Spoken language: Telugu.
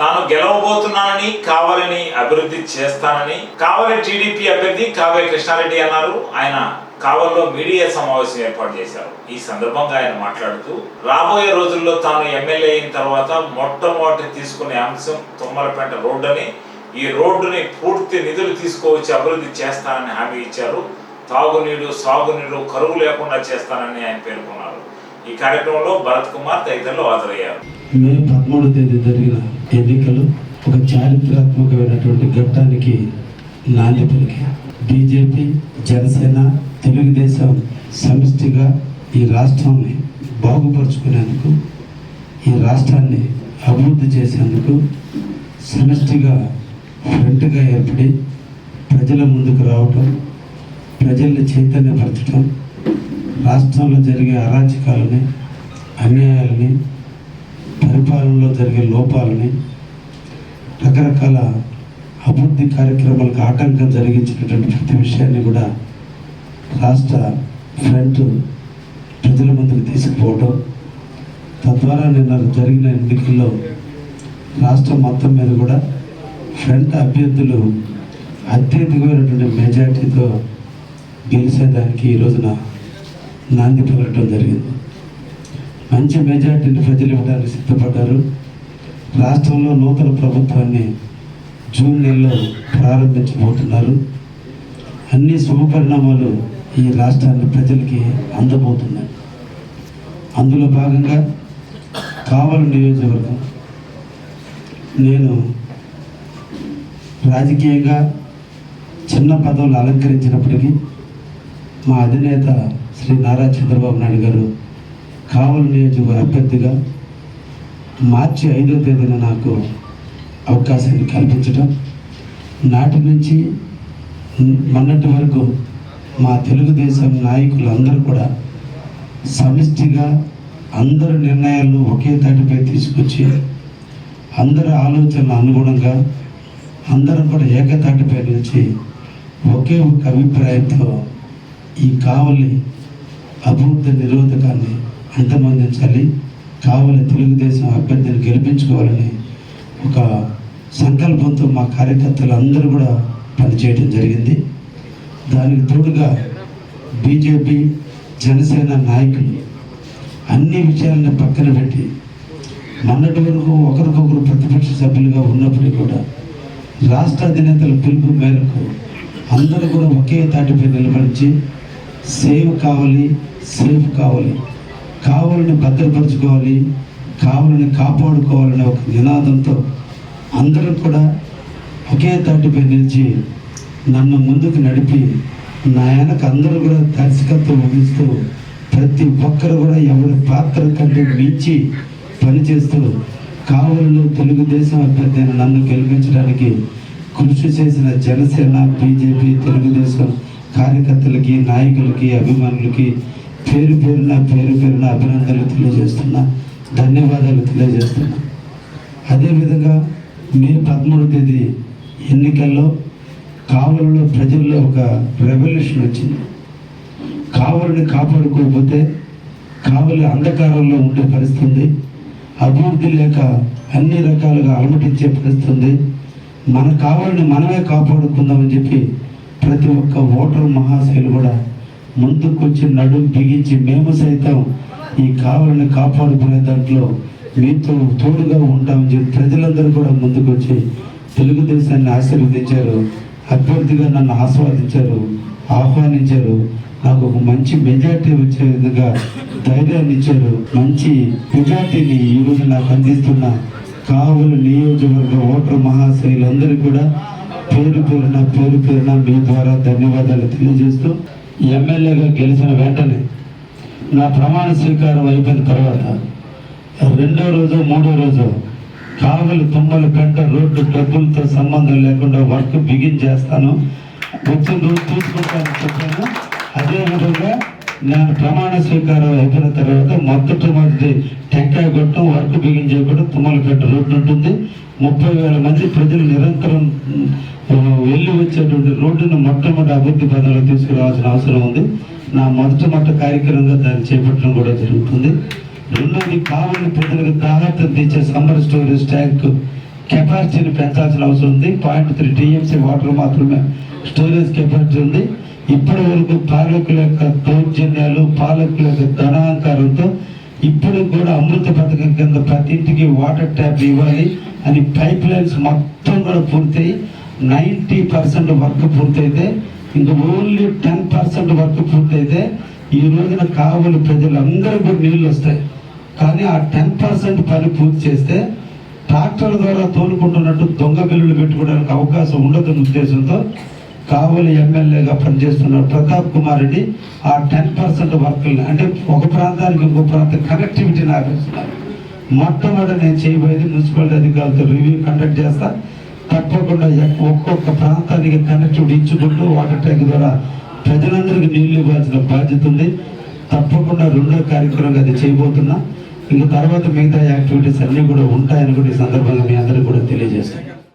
తాను గెలవబోతున్నానని కావాలని అభివృద్ధి చేస్తానని కావలి టీడీపీ అభ్యర్థి కావ్య కృష్ణారెడ్డి అన్నారు. ఆయన కావల్లో మీడియా సమావేశం ఏర్పాటు చేశారు. ఈ సందర్భంగా ఆయన మాట్లాడుతూ రాబోయే రోజుల్లో తాను ఎమ్మెల్యే అయిన తర్వాత మొట్టమొదటి తీసుకునే అంశం తుమ్మలపేట రోడ్డు అని ఈ రోడ్డుని పూర్తి నిధులు తీసుకువచ్చి అభివృద్ధి చేస్తానని హామీ ఇచ్చారు. తాగునీరు సాగునీరు కరువు లేకుండా చేస్తానని ఆయన పేర్కొన్నారు. ఈ కార్యక్రమంలో భరత్ కుమార్ తదితరులు హాజరయ్యారు. పదమూడు తేదీ జరిగిన ఎన్నికలు ఒక చారిత్రాత్మకమైనటువంటి ఘట్టానికి నాంది పలికాయి. బీజేపీ జనసేన తెలుగుదేశం సమిష్టిగా ఈ రాష్ట్రాన్ని బాగుపరుచుకునేందుకు ఈ రాష్ట్రాన్ని అభివృద్ధి చేసేందుకు సమిష్టిగా ఫ్రంట్గా ఏర్పడి ప్రజల ముందుకు రావటం ప్రజల్ని చైతన్యపరచడం రాష్ట్రంలో జరిగే అరాచకాలని అన్యాయాలని పరిపాలనలో జరిగే లోపాలని రకరకాల అభివృద్ధి కార్యక్రమాలకు ఆటంకం జరిగించినటువంటి ప్రతి విషయాన్ని కూడా రాష్ట్ర ఫ్రంట్ ప్రజల ముందుకు తీసుకుపోవడం తద్వారా నిన్న జరిగిన ఎన్నికల్లో రాష్ట్రం మొత్తం మీద కూడా ఫ్రంట్ అభ్యర్థులు అత్యధికమైనటువంటి మెజార్టీతో గెలిచేదానికి ఈ రోజున నాంది పలకటం జరిగింది. మంచి మెజార్టీని ప్రజలు ఇవ్వడానికి సిద్ధపడ్డారు. రాష్ట్రంలో నూతన ప్రభుత్వాన్ని జూన్ నెలలో ప్రారంభించబోతున్నారు. అన్ని శుభ పరిణామాలు ఈ రాష్ట్రాన్ని ప్రజలకి అందబోతున్నాయి. అందులో భాగంగా కావలి నియోజకవర్గం. నేను రాజకీయంగా చిన్న పదవులు అలంకరించినప్పటికీ మా అధినేత శ్రీ నారా చంద్రబాబు నాయుడు గారు కావలి నియోజకవర్గ అభ్యర్థిగా మార్చి ఐదో తేదీన నాకు అవకాశాన్ని కల్పించడం నాటి నుంచి మొన్నటి వరకు మా తెలుగుదేశం నాయకులు అందరూ కూడా సమిష్టిగా అందరి నిర్ణయాలు ఒకే తాటిపై తీసుకొచ్చి అందరి ఆలోచనలు అనుగుణంగా అందరం కూడా ఏకతాటిపై నుంచి ఒకే ఒక అభిప్రాయంతో ఈ కావలి అభివృద్ధి నిరోధకాన్ని అంతమందించాలి కావాలి తెలుగుదేశం అభ్యర్థిని గెలిపించుకోవాలని ఒక సంకల్పంతో మా కార్యకర్తలు అందరూ కూడా పనిచేయడం జరిగింది. దానికి తోడుగా బీజేపీ జనసేన నాయకులు అన్ని విషయాలను పక్కన పెట్టి మొన్నటి వరకు ఒకరికొకరు ప్రతిపక్ష సభ్యులుగా ఉన్నప్పటికీ కూడా రాష్ట్ర అధినేతల పిలుపు మేరకు అందరూ కూడా ఒకే తాటిపై నిలబడించి సేవ్ కావాలి సేఫ్ కావాలి కావాలని భద్రపరచుకోవాలి కావాలని కాపాడుకోవాలనే ఒక నినాదంతో అందరూ కూడా ఒకే తాటిపై నిలిచి నన్ను ముందుకు నడిపి నా వెనక అందరూ కూడా దర్శకత్వం వహిస్తూ ప్రతి ఒక్కరు కూడా ఎవరి పాత్ర కంటే మించి పనిచేస్తూ కావలిలో తెలుగుదేశం అభ్యర్థి నన్ను గెలిపించడానికి కృషి చేసిన జనసేన బీజేపీ తెలుగుదేశం కార్యకర్తలకి నాయకులకి అభిమానులకి పేరు పేరున పేరు పేరున అభినందనలు తెలియజేస్తున్నా ధన్యవాదాలు తెలియజేస్తున్నా. అదేవిధంగా మే పదమూడవ తేదీ ఎన్నికల్లో కావలలో ప్రజల్లో ఒక రెవల్యూషన్ వచ్చింది. కావలిని కాపాడుకోకపోతే కావలి అంధకారంలో ఉండే పరిస్థితి ఉంది అభివృద్ధి లేక అన్ని రకాలుగా అలమటించే పరిస్థితి ఉంది మన కావలిని మనమే కాపాడుకుందామని చెప్పి ప్రతి ఒక్క ఓటర్ మహాశైలు కూడా ముందుకొచ్చి నడుం బిగించి మేము సైతం ఈ కావాలని కాపాడుకునే దాంట్లో మీతో తోడుగా ఉంటామని చెప్పి ప్రజలందరూ కూడా ముందుకొచ్చి తెలుగుదేశాన్ని ఆశీర్వదించారు. అభ్యర్థిగా నన్ను ఆస్వాదించారు ఆహ్వానించారు. నాకు ఒక మంచి మెజార్టీ వచ్చే విధంగా ధైర్యాన్ని ఇచ్చారు. మంచి మెజార్టీని ఈరోజు నాకు అందిస్తున్న కావులు నియోజకవర్గ ఓటర్ మహాశైలందరికీ కూడా పేరు పేరున పేరు పేరున మీ ద్వారా ధన్యవాదాలు తెలియజేస్తూ ఎమ్మెల్యేగా గెలిచిన వెంటనే నా ప్రమాణ స్వీకారం అయిపోయిన తర్వాత రెండో రోజు మూడో రోజు కావలి తుమ్మల పెంట రోడ్డు డబ్బులతో సంబంధం లేకుండా వర్క్ బిగిన్ చేస్తాను. వచ్చిన రోజు చూసుకుంటాను చెప్పాను. అదేవిధంగా నేను ప్రమాణ స్వీకారం అయిపోయిన తర్వాత మొదటి మొదటి టెంకాయ కొట్టడం వర్క్ బిగించే కూడా తుమ్మలపేట రోడ్డు ఉంటుంది ముప్పై వేల మంది ప్రజలు నిరంతరం వెళ్ళి వచ్చేటువంటి రోడ్డును మొట్టమొదటి అభివృద్ధి పదంలో తీసుకురావాల్సిన అవసరం ఉంది. నా మొదటి మొట్ట కార్యక్రమంగా దాన్ని చేపట్టడం కూడా జరుగుతుంది. రెండోది కావలి ప్రజలకు తాగత తీర్చే సమ్మర్ స్టోరేజ్ ట్యాంక్ కెపాసిటీని పెంచాల్సిన అవసరం ఉంది. పాయింట్ త్రీ టీఎంసీ వాటర్ మాత్రమే స్టోరేజ్ కెపాసిటీ ఉంది. ఇప్పటి వరకు పాలకుల యొక్క దౌర్జన్యాలు పాలకుల యొక్క ధనాంకారంతో ఇప్పుడు కూడా అమృత పథకం కింద ప్రతి ఇంటికి వాటర్ ట్యాప్ ఇవ్వాలి అని పైప్ లైన్స్ మొత్తం కూడా పూర్తయి నైంటీ పర్సెంట్ వర్క్ పూర్తయితే ఇంకా ఓన్లీ టెన్ పర్సెంట్ వర్క్ పూర్తయితే ఈ రోజున కావలి ప్రజలందరూ కూడా నీళ్ళు వస్తాయి. కానీ ఆ టెన్ పర్సెంట్ పని పూర్తి చేస్తే ట్రాక్టర్ ద్వారా తోలుకుంటున్నట్టు దొంగ బిల్లులు పెట్టుకోవడానికి అవకాశం ఉండదన్న ఉద్దేశంతో కావలి ఎమ్మెల్యేగా పనిచేస్తున్న ప్రతాప్ కుమార్ రెడ్డి ఆ టెన్ పర్సెంట్ వర్క్ని అంటే ఒక ప్రాంతానికి ఇంకో ప్రాంతం కనెక్టివిటీని ఆపిస్తున్నారు మొట్టమొదటి నేను చేయబోయేది మున్సిపాలిటీ అధికారులతో రివ్యూ కండక్ట్ చేస్తా. తప్పకుండా ఒక్కొక్క ప్రాంతానికి కనెక్టివిటీ ఇచ్చుకుంటూ వాటర్ ట్యాంక్ ద్వారా ప్రజలందరికీ నీళ్ళు ఇవ్వాల్సిన బాధ్యత ఉంది. తప్పకుండా రెండో కార్యక్రమంగా అది చేయబోతున్నా. ఇంక తర్వాత మిగతా యాక్టివిటీస్ అన్నీ కూడా ఉంటాయని కూడా ఈ సందర్భంగా మీ అందరికీ కూడా